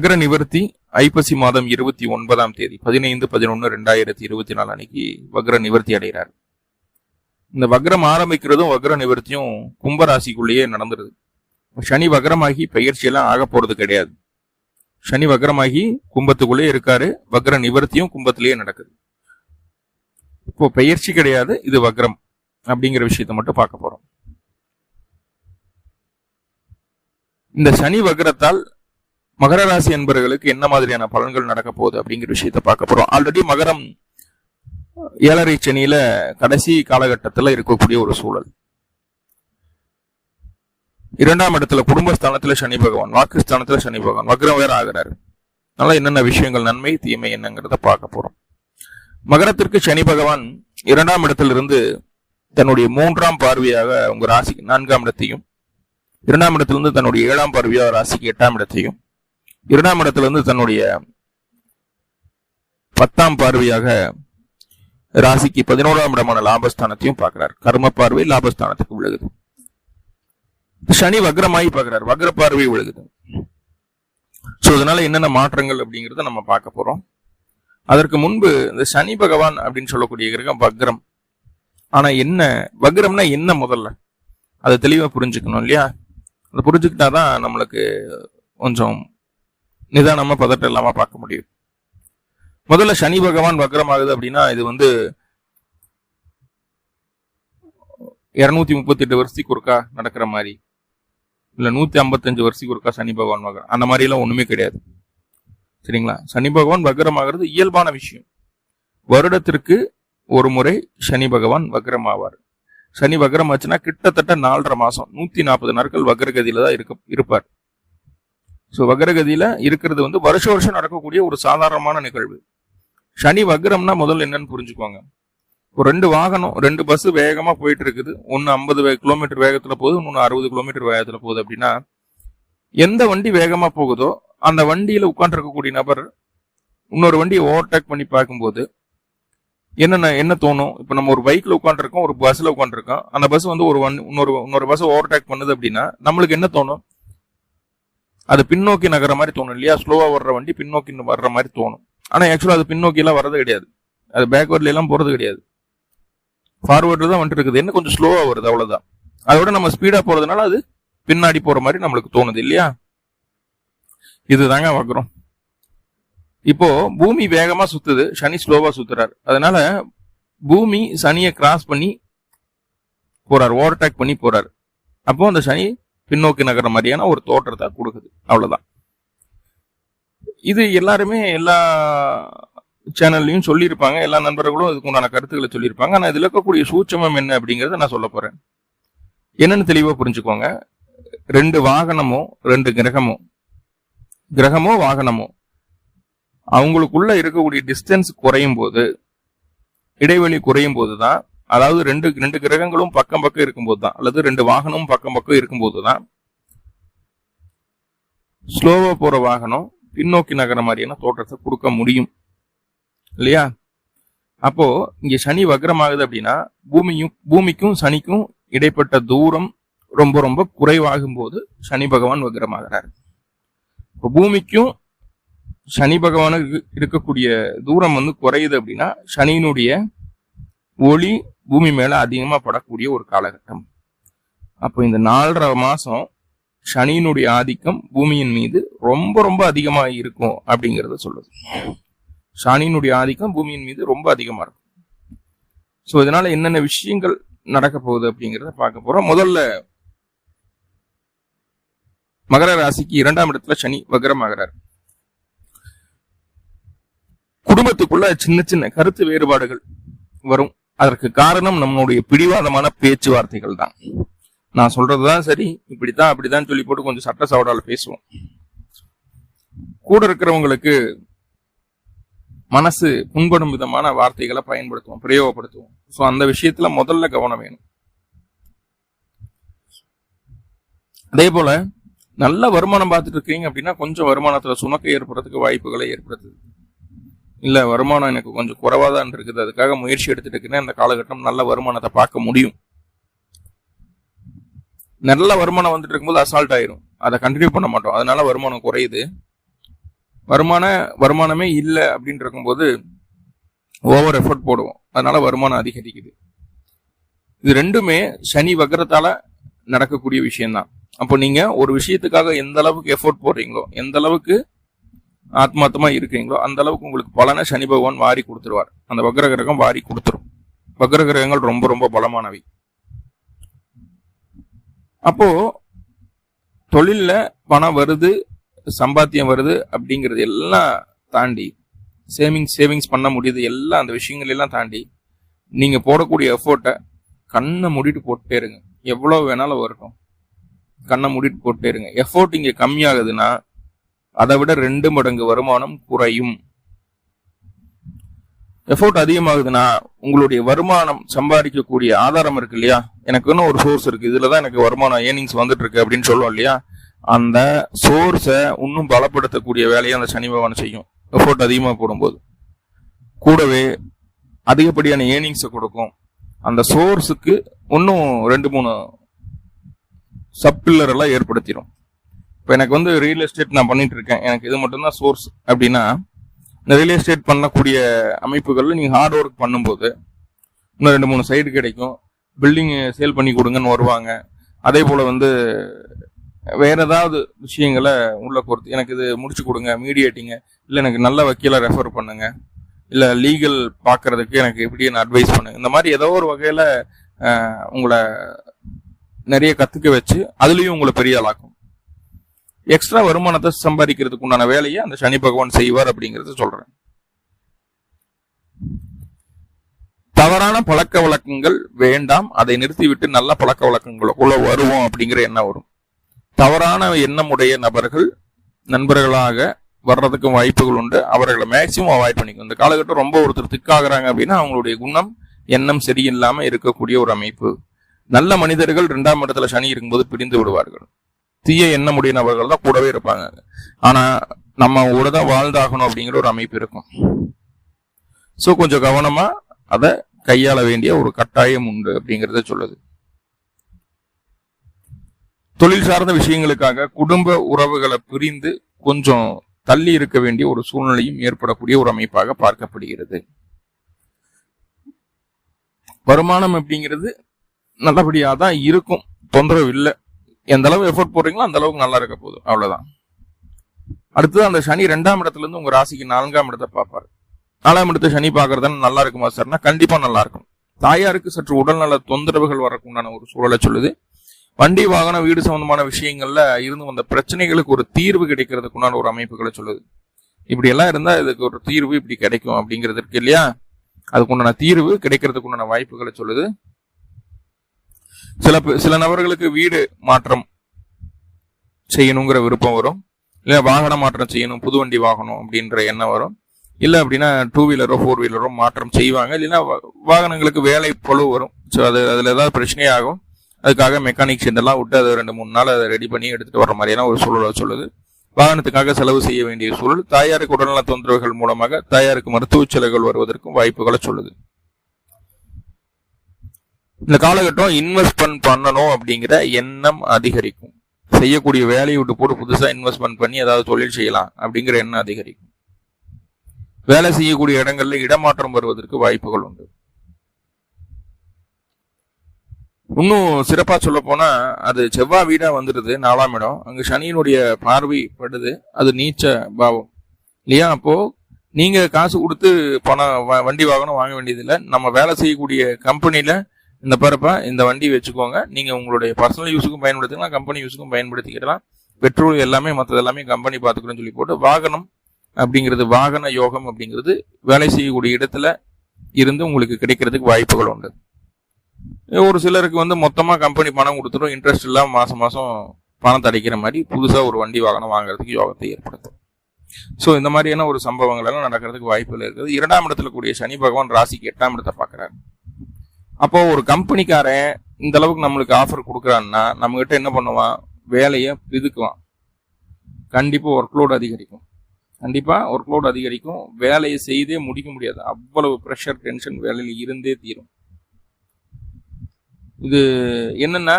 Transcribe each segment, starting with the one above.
மகர நிவர்த்தி ஐப்பசி மாதம் இருபத்தி ஒன்பதாம் தேதி பதினைந்து பதினொன்னு ரெண்டாயிரத்தி இருபத்தி நாலு அன்னைக்கு வக்ர நிவர்த்தி அடைகிறார். இந்த வக்ரம் ஆரம்பிக்கிறதும் வக்ர நிவர்த்தியும் கும்பராசிக்குள்ளேயே நடந்துருது. சனி வக்ரமாகி பயிற்சியெல்லாம் ஆக போறது கிடையாது. சனி வக்ரமாகி கும்பத்துக்குள்ளே இருக்காரு வக்ர நிவர்த்தியும் கும்பத்திலேயே நடக்குது. இப்போ பயிற்சி கிடையாது இது வக்ரம் அப்படிங்கிற விஷயத்தை மட்டும் பார்க்க போறோம். இந்த சனி வக்ரத்தால் மகர ராசி என்பவர்களுக்கு என்ன மாதிரியான பலன்கள் நடக்க போகுது அப்படிங்கிற விஷயத்தை பார்க்க போறோம். ஆல்ரெடி மகரம் ஏழரை சனியில கடைசி காலகட்டத்தில் இருக்கக்கூடிய ஒரு சூழல். இரண்டாம் இடத்துல குடும்பஸ்தானத்துல சனி பகவான் வாக்குஸ்தானத்துல சனி பகவான் வக்ரம் வேற ஆகிறாரு. அதனால என்னென்ன விஷயங்கள் நன்மை தீமை என்னங்கிறத பார்க்க போறோம். மகரத்திற்கு சனி பகவான் இரண்டாம் இடத்திலிருந்து தன்னுடைய மூன்றாம் பார்வையாக உங்க ராசிக்கு நான்காம் இடத்தையும் இரண்டாம் இடத்திலிருந்து தன்னுடைய ஏழாம் பார்வையாக ராசிக்கு எட்டாம் இடத்தையும் இரண்டாம் இடத்திலிருந்து தன்னுடைய பத்தாம் பார்வையாக ராசிக்கு பதினோராம் இடமான லாபஸ்தானத்தையும் பார்க்கிறார். கர்ம பார்வை லாபஸ்தானத்துக்கு விழுகுது. சனி வக்ரமாயி பார்க்கிறார். வக்ர பார்வை விழுகுது. சோ அதனால என்னென்ன மாற்றங்கள் அப்படிங்கிறத நம்ம பார்க்க போறோம். அதற்கு முன்பு இந்த சனி பகவான் அப்படின்னு சொல்லக்கூடிய கிரகம் வக்ரம். ஆனா என்ன வக்ரம்னா என்ன முதல்ல? அதை தெளிவா புரிஞ்சுக்கணும் இல்லையா? அதை புரிஞ்சுக்கிட்டாதான் நம்மளுக்கு கொஞ்சம் நிதானமா பதட்டம் இல்லாம பார்க்க முடியும். முதல்ல சனி பகவான் வக்ரம் ஆகுது அப்படின்னா இது வந்து இருநூத்தி முப்பத்தி எட்டு வருஷத்துக்கு ஒருக்கா நடக்கிற மாதிரி. இல்ல நூத்தி ஐம்பத்தஞ்சு வருஷத்துக்கு ஒருக்கா சனி பகவான் வக்ரம் அந்த மாதிரி எல்லாம் ஒண்ணுமே கிடையாது. சரிங்களா? சனி பகவான் வக்ரம் ஆகிறது இயல்பான விஷயம். வருடத்திற்கு ஒரு முறை சனி பகவான் வக்ரம் ஆவார் சனி வக்ரம் ஆச்சுன்னா கிட்டத்தட்ட நாலரை மாசம் நூத்தி நாற்பது நாட்கள் வக்ரகதியில தான் இருக்க இருப்பார். ஸோ வக்ரகதியில் இருக்கிறது வந்து வருஷ வருஷம் நடக்கக்கூடிய ஒரு சாதாரணமான நிகழ்வு. சனி வக்ரம்னா முதல்ல என்னன்னு புரிஞ்சுக்குவாங்க ஒரு ரெண்டு வாகனம் ரெண்டு பஸ் வேகமாக போயிட்டு இருக்குது ஒன்று ஐம்பது கிலோமீட்டர் வேகத்தில் போகுது இன்னொன்று அறுபது கிலோமீட்டர் வேகத்தில் போகுது அப்படின்னா எந்த வண்டி வேகமாக போகுதோ அந்த வண்டியில் உட்காந்துருக்கக்கூடிய நபர் இன்னொரு வண்டியை ஓவர்டேக் பண்ணி பார்க்கும்போது என்னென்ன என்ன தோணும்? இப்போ நம்ம ஒரு பைக்கில் உட்காந்துருக்கோம் ஒரு பஸ்ஸில் உட்காந்துருக்கோம் அந்த பஸ் வந்து ஒரு வண்டி இன்னொரு இன்னொரு பஸ் ஓவர்டேக் பண்ணுது அப்படின்னா நம்மளுக்கு என்ன தோணும்? அது பின்னோக்கி நகர மாதிரி தோணும் இல்லையா? ஸ்லோவாக வர்ற வண்டி பின்னோக்கி வர்ற மாதிரி தோணும். ஆனால் ஆக்சுவலாக அது பின்னோக்கிலாம் வர்றது கிடையாது. அது பேக்வர்ட்ல எல்லாம் போகிறது கிடையாது. ஃபார்வர்டு தான் வந்துட்டு இருக்குது. என்ன கொஞ்சம் ஸ்லோவாக வருது அவ்வளோதான் அதோட நம்ம ஸ்பீடாக போகிறதுனால அது பின்னாடி போகிற மாதிரி நம்மளுக்கு தோணுது இல்லையா? இதுதாங்க பார்க்குறோம் இப்போ பூமி வேகமா சுத்துது. சனி ஸ்லோவா சுத்துறாரு. அதனால பூமி சனியை கிராஸ் பண்ணி போறார். ஓவர்டேக் பண்ணி போறாரு. அப்போ அந்த சனி பின்னோக்கி நகர மாதிரியான ஒரு தோற்றத்தை கொடுக்குது. அவ்வளோதான் இது எல்லாருமே எல்லா சேனல்லையும் சொல்லியிருப்பாங்க. எல்லா நண்பர்களும் இதுக்கு உண்டான கருத்துக்களை சொல்லியிருப்பாங்க. ஆனால் இதில் இருக்கக்கூடிய சூட்சமம் என்ன அப்படிங்கிறத நான் சொல்ல போகிறேன் என்னன்னு தெளிவாக புரிஞ்சுக்கோங்க. ரெண்டு வாகனமோ ரெண்டு கிரகமோ கிரகமோ வாகனமோ அவங்களுக்குள்ள இருக்கக்கூடிய டிஸ்டன்ஸ் குறையும் போது இடைவெளி குறையும் போது தான் அதாவது ரெண்டு ரெண்டு கிரகங்களும் பக்கம் பக்கம் இருக்கும்போது தான் அல்லது ரெண்டு வாகனமும் பக்கம் பக்கம் இருக்கும்போது தான் ஸ்லோவாக போகிற வாகனம் பின்னோக்கி நகர மாதிரியான தோற்றத்தை கொடுக்க முடியும். இல்லையா? அப்போ இங்கே சனி வக்ரமாகுது அப்படின்னா பூமியும் பூமிக்கும் சனிக்கும் இடைப்பட்ட தூரம் ரொம்ப ரொம்ப குறைவாகும் போது சனி பகவான் வக்ரமாகிறார். இப்போ பூமிக்கும் சனி பகவானுக்கு இருக்கக்கூடிய தூரம் வந்து குறையுது அப்படின்னா சனியினுடைய ஒளி பூமி மேல அதிகமா படக்கூடிய ஒரு காலகட்டம். அப்போ இந்த நாலரை மாசம் சனியினுடைய ஆதிக்கம் பூமியின் மீது ரொம்ப ரொம்ப அதிகமா இருக்கும் அப்படிங்கிறத சொல்லுது சனியினுடைய ஆதிக்கம் பூமியின் மீது ரொம்ப அதிகமா இருக்கும். ஸோ இதனால என்னென்ன விஷயங்கள் நடக்க போகுது அப்படிங்கிறத பார்க்க போறோம். முதல்ல மகர ராசிக்கு இரண்டாம் இடத்துல சனி வக்ரமாகிறார். குடும்பத்துக்குள்ள சின்ன சின்ன கருத்து வேறுபாடுகள் வரும். அதற்கு காரணம் நம்மளுடைய பிடிவாதமான பேச்சுவார்த்தைகள் தான். நான் சொல்றதுதான் சரி இப்படித்தான் அப்படித்தான் சொல்லி போட்டு கொஞ்சம் சட்ட சவடால பேசுவோம். கூட இருக்கிறவங்களுக்கு மனசு புண்படும் விதமான வார்த்தைகளை பயன்படுத்துவோம் பிரயோகப்படுத்துவோம். ஸோ அந்த விஷயத்துல முதல்ல கவனம் வேணும். அதே போல நல்ல வருமானம் பார்த்துட்டு இருக்கீங்க அப்படின்னா கொஞ்சம் வருமானத்துல சுணக்கம் ஏற்படுறதுக்கு வாய்ப்புகளை ஏற்படுத்துது. இல்லை வருமானம் எனக்கு கொஞ்சம் குறைவாக தான் இருக்குது. அதுக்காக முயற்சி எடுத்துட்டு அந்த இந்த காலகட்டம் நல்ல வருமானத்தை பார்க்க முடியும். நல்ல வருமானம் வந்துட்டு இருக்கும்போது அசால்ட் ஆயிரும். அதை கண்டினியூ பண்ண மாட்டோம். அதனால வருமானம் குறையுது. வருமான வருமானமே இல்லை அப்படின்னு இருக்கும்போது ஓவர் எஃபர்ட் போடுவோம். அதனால வருமானம் அதிகரிக்குது. இது ரெண்டுமே சனி வக்கரத்தால நடக்கக்கூடிய விஷயம்தான். அப்போ நீங்க ஒரு விஷயத்துக்காக எந்த அளவுக்கு எஃபோர்ட் போடுறீங்களோ எந்த அளவுக்கு ஆத்மாத்தமாக இருக்கீங்களோ அந்த அளவுக்கு உங்களுக்கு பலனை சனி பகவான் வாரி கொடுத்துருவார். அந்த வக்ர கிரகம் வாரி கொடுத்துரும். வக்ர கிரகங்கள் ரொம்ப ரொம்ப பலமானவை. அப்போ தொழிலில் பணம் வருது சம்பாத்தியம் வருது அப்படிங்கிறது எல்லாம் தாண்டி சேவிங்ஸ் சேவிங்ஸ் பண்ண முடியுது எல்லாம் அந்த விஷயங்கள் எல்லாம் தாண்டி நீங்கள் போடக்கூடிய எஃபோர்ட்டை கண்ணை மூடிட்டு போட்டே இருங்க. எவ்வளோ வேணாலும் வரட்டும். கண்ணை மூடிட்டு போட்டே இருங்க. எஃபோர்ட் இங்கே கம்மியாகுதுன்னா அதை விட ரெண்டு மடங்கு வருமானம் குறையும். எஃபோர்ட் அதிகமாகுதுன்னா உங்களுடைய வருமானம் சம்பாதிக்கக்கூடிய ஆதாரம் இருக்கு இல்லையா? எனக்கு இன்னும் ஒரு சோர்ஸ் இருக்கு. இதுலதான் எனக்கு வருமானம் ஏர்னிங்ஸ் வந்துட்டு இருக்கு அப்படின்னு சொல்லுவோம் இல்லையா? அந்த சோர்ஸை இன்னும் பலப்படுத்தக்கூடிய வேலையை அந்த சனி பகவான் செய்யும். எஃபோர்ட் அதிகமாக போடும்போது. கூடவே அதிகப்படியான ஏர்னிங்ஸை கொடுக்கும். அந்த சோர்ஸுக்கு இன்னும் ரெண்டு மூணு சப்பில்லர் எல்லாம் ஏற்படுத்திடும் இப்போ எனக்கு வந்து ரியல் எஸ்டேட் நான் பண்ணிட்டு இருக்கேன் எனக்கு இது மட்டும்தான் சோர்ஸ் அப்படின்னா இந்த ரியல் எஸ்டேட் பண்ணக்கூடிய அமைப்புகளில் நீங்கள் ஹார்ட் ஒர்க் பண்ணும்போது இன்னும் ரெண்டு மூணு சைடு கிடைக்கும். பில்டிங் சேல் பண்ணி கொடுங்கன்னு வருவாங்க. அதே போல் வந்து வேற ஏதாவது விஷயங்களை உள்ள பொறுத்து எனக்கு இது முடிச்சு கொடுங்க மீடியேட்டிங்க இல்லை எனக்கு நல்ல வக்கீலை ரெஃபர் பண்ணுங்க இல்லை லீகல் பார்க்கறதுக்கு எனக்கு எப்படின்னு அட்வைஸ் பண்ணுங்க இந்த மாதிரி ஏதோ ஒரு வகையில் உங்களை நிறைய கற்றுக்க வச்சு அதுலேயும் உங்களை பெரிய ஆளாக்கும். எக்ஸ்ட்ரா வருமானத்தை சம்பாதிக்கிறதுக்கு உண்டான வேலையை அந்த சனி பகவான் செய்வார் அப்படிங்கறத சொல்றேன். தவறான பழக்க வழக்கங்கள் வேண்டாம். அதை நிறுத்திவிட்டு நல்ல பழக்க வழக்கங்களுக்குள்ள வருவோம் அப்படிங்கிற எண்ணம் வரும். தவறான எண்ணமுடைய நபர்கள் நண்பர்களாக வர்றதுக்கும் வாய்ப்புகள் உண்டு. அவர்களை மேக்சிமம் அவாய்ட் பண்ணிக்கும் இந்த காலகட்டம் ரொம்ப ஒருத்தர் திக்காகிறாங்க அப்படின்னா அவங்களுடைய குணம் எண்ணம் சரியில்லாம இருக்கக்கூடிய ஒரு அமைப்பு. நல்ல மனிதர்கள் இரண்டாம் இடத்துல சனி இருக்கும்போது பிரிந்து விடுவார்கள். தீய எண்ணமுடைய நபர்கள் தான் கூடவே இருப்பாங்க. ஆனா நம்ம கூட தான் வாழ்ந்தாகணும் அப்படிங்கிற ஒரு அமைப்பு இருக்கும். ஸோ கொஞ்சம் கவனமா அதை கையாள வேண்டிய ஒரு கட்டாயம் உண்டு அப்படிங்கறத சொல்லுது. தொழில் சார்ந்த விஷயங்களுக்காக குடும்ப உறவுகளை பிரிந்து கொஞ்சம் தள்ளி இருக்க வேண்டிய ஒரு சூழ்நிலையும் ஏற்படக்கூடிய ஒரு அமைப்பாக பார்க்கப்படுகிறது. வருமானம் அப்படிங்கிறது நல்லபடியாக தான் இருக்கும். தொந்தரவு இல்லை. எந்த அளவு எஃபோர்ட் போடுறீங்களோ அந்த அளவுக்கு நல்லா இருக்க போதும் அவ்வளவுதான். அடுத்தது அந்த சனி ரெண்டாம் இடத்துல இருந்து உங்க ராசிக்கு நான்காம் இடத்தை பார்ப்பாரு. நாலாம் இடத்தை சனி பாக்குறதுன்னு நல்லா இருக்குமா சார்னா கண்டிப்பா நல்லா இருக்கும். தாயாருக்கு சற்று உடல்நல தொந்தரவுகள் வரக்குண்டான ஒரு சூழலை சொல்லுது. வண்டி வாகனம் வீடு சம்பந்தமான விஷயங்கள்ல இருந்து வந்த பிரச்சனைகளுக்கு ஒரு தீர்வு கிடைக்கிறதுக்குண்டான ஒரு அமைப்புகளை சொல்லுது. இப்படி எல்லாம் இருந்தா இதுக்கு ஒரு தீர்வு இப்படி கிடைக்கும் அப்படிங்கிறது இருக்கு இல்லையா அதுக்குண்டான தீர்வு கிடைக்கிறதுக்குண்டான வாய்ப்புகளை சொல்லுது. சில சில நபர்களுக்கு வீடு மாற்றம் செய்யணுங்கிற விருப்பம் வரும். இல்லை வாகன மாற்றம் செய்யணும் புது வண்டி வாங்கணும் அப்படின்ற எண்ணம் வரும். இல்லை அப்படின்னா டூ வீலரோ ஃபோர் வீலரோ மாற்றம் செய்வாங்க. இல்லைன்னா வாகனங்களுக்கு வேலை பொழு வரும். ஸோ அது அதில் ஏதாவது பிரச்சனையாகும். அதுக்காக மெக்கானிக் சென்டர்லாம் விட்டு அதை ரெண்டு மூணு நாள் அதை ரெடி பண்ணி எடுத்துட்டு வர மாதிரியான ஒரு சூழலை சொல்லுது. வாகனத்துக்காக செலவு செய்ய வேண்டிய சூழல் தாயாருக்கு உடல்நல தொந்தரவுகள் மூலமாக தாயாருக்கு மருத்துவ செலவுகள் வருவதற்கும் வாய்ப்புகளை சொல்லுது. இந்த காலகட்டம் இன்வெஸ்ட்மெண்ட் பண்ணணும் அப்படிங்கிற எண்ணம் அதிகரிக்கும். செய்யக்கூடிய வேலையை விட்டு போட்டு புதுசாக இன்வெஸ்ட்மெண்ட் பண்ணி ஏதாவது தொழில் செய்யலாம் அப்படிங்கிற எண்ணம் அதிகரிக்கும். வேலை செய்யக்கூடிய இடங்கள்ல இடமாற்றம் வருவதற்கு வாய்ப்புகள் உண்டு. இன்னும் சிறப்பா சொல்ல போனா அது செவ்வாய் வீடா வந்துடுது நாலாம் இடம். அங்க சனியினுடைய பார்வை படுது அது நீச்ச பாவம். இல்லையா? அப்போ நீங்க காசு கொடுத்து பணம் வண்டி வாகனம் வாங்க வேண்டியதில்லை. நம்ம வேலை செய்யக்கூடிய கம்பெனியில் இந்த பிறப்பை இந்த வண்டி வச்சுக்கோங்க. நீங்கள் உங்களுடைய பர்சனல் யூஸுக்கும் பயன்படுத்திக்கலாம் கம்பெனி யூஸுக்கும் பயன்படுத்திக்கிடலாம். பெட்ரோல் எல்லாமே மற்றது எல்லாமே கம்பெனி பார்த்துக்கணும்னு சொல்லி போட்டு வாகனம் அப்படிங்கிறது வாகன யோகம் அப்படிங்கிறது வேலை செய்யக்கூடிய இடத்துல இருந்து உங்களுக்கு கிடைக்கிறதுக்கு வாய்ப்புகள் உண்டு. ஒரு சிலருக்கு வந்து மொத்தமாக கம்பெனி பணம் கொடுத்துரும் இன்ட்ரெஸ்ட் இல்லாமல் மாதம் மாதம் பணம் தடைக்கிற மாதிரி புதுசாக ஒரு வண்டி வாகனம் வாங்குறதுக்கு யோகத்தை ஏற்படுத்தும். ஸோ இந்த மாதிரியான ஒரு சம்பவங்கள் எல்லாம் நடக்கிறதுக்கு வாய்ப்புகள் இருக்குது. இரண்டாம் இடத்துல கூடிய சனி பகவான் ராசிக்கு எட்டாம் இடத்தை பார்க்குறாரு. அப்போ ஒரு கம்பெனிக்காரன் இந்த அளவுக்கு நம்மளுக்கு ஆஃபர் கொடுக்குறான்னா நம்ம கிட்ட என்ன பண்ணுவான்? வேலையை பிதுக்குவான். கண்டிப்பாக ஒர்க் லோடு அதிகரிக்கும். கண்டிப்பாக ஒர்க் லோடு அதிகரிக்கும். வேலையை செய்தே முடிக்க முடியாது. அவ்வளவு ப்ரெஷர் டென்ஷன் வேலையில் இருந்தே தீரும். இது என்னென்னா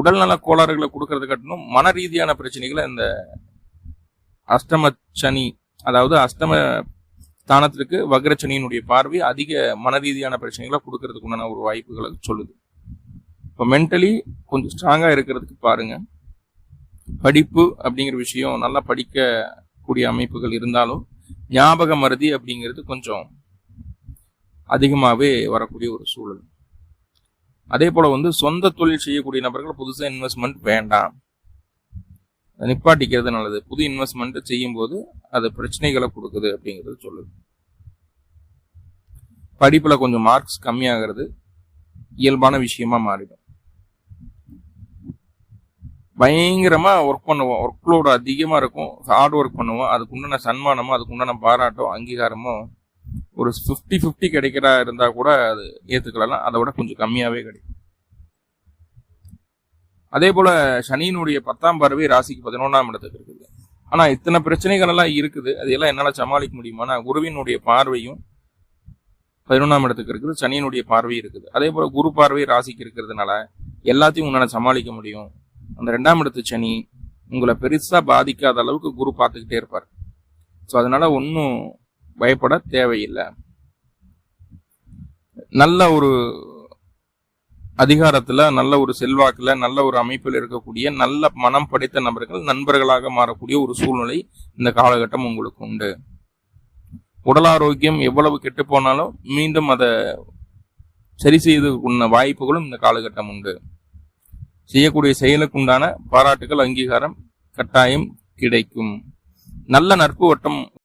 உடல்நல கோளாறுகளை கொடுக்கறது கட்டணும் மன ரீதியான பிரச்சனைகளை இந்த அஷ்டம சனி அதாவது அஷ்டம ஸ்தானத்திற்கு வக்ரச்சனியினுடைய பார்வை அதிக மன ரீதியான பிரச்சனைகளை கொடுக்கறதுக்கு உண்டான ஒரு வாய்ப்புகளை சொல்லுது. இப்போ மென்டலி கொஞ்சம் ஸ்ட்ராங்காக இருக்கிறதுக்கு பாருங்க. படிப்பு அப்படிங்கிற விஷயம் நல்லா படிக்கக்கூடிய அமைப்புகள் இருந்தாலும் ஞாபக மருதி அப்படிங்கிறது கொஞ்சம் அதிகமாகவே வரக்கூடிய ஒரு சூழல். அதே போல் வந்து சொந்த தொழில் செய்யக்கூடிய நபர்கள் புதுசாக இன்வெஸ்ட்மெண்ட் வேண்டாம். நிப்பாட்டிக்கிறது நல்லது. புது இன்வெஸ்ட்மெண்ட் செய்யும்போது அது பிரச்சனைகளை கொடுக்குது அப்படிங்கிறது சொல்லுது. படிப்பில் கொஞ்சம் மார்க்ஸ் கம்மியாகிறது இயல்பான விஷயமா மாறிடும். பயங்கரமாக ஒர்க் பண்ணுவோம். ஒர்க் லோடு அதிகமாக இருக்கும். ஹார்ட் ஒர்க் பண்ணுவோம். அதுக்கு உண்டான சன்மானமோ அதுக்கு உண்டான பாராட்டோ அங்கீகாரமோ ஒரு ஃபிஃப்டி ஃபிஃப்டி கிடைக்கிறா இருந்தால் கூட அது ஏற்றுக்கலாம் அதை விட கொஞ்சம் கம்மியாகவே கிடைக்கும். அதே போல சனியினுடைய பத்தாம் பார்வை ராசிக்கு பதினொன்றாம் இடத்துக்கு இருக்குது. ஆனா இத்தனை பிரச்சனைகள் எல்லாம் இருக்குது. அது எல்லாம் என்னால சமாளிக்க முடியுமானா குருவினுடைய பார்வையும் பதினொன்றாம் இடத்துக்கு இருக்குது சனியினுடைய பார்வை இருக்குது. அதே போல குரு பார்வை ராசிக்கு இருக்கிறதுனால எல்லாத்தையும் உன்னால சமாளிக்க முடியும். அந்த ரெண்டாம் இடத்து சனி உங்களை பெருசா பாதிக்காத அளவுக்கு குரு பார்த்துக்கிட்டே இருப்பார். ஸோ அதனால ஒன்றும் பயப்பட தேவையில்லை. நல்ல ஒரு அதிகாரத்தில் நல்ல ஒரு செல்வாக்கில் நல்ல ஒரு அமைப்பில் இருக்கக்கூடிய நல்ல மனம் படைத்த நபர்கள் நண்பர்களாக மாறக்கூடிய ஒரு சூழ்நிலை இந்த காலகட்டம் உங்களுக்கு உண்டு. உடல் ஆரோக்கியம் எவ்வளவு கெட்டு போனாலும் மீண்டும் அதை சரி செய்து உண்ண வாய்ப்புகளும் இந்த காலகட்டம் உண்டு. செய்யக்கூடிய செயலுக்கு உண்டான பாராட்டுகள் அங்கீகாரம் கட்டாயம் கிடைக்கும். நல்ல நட்பு வட்டம்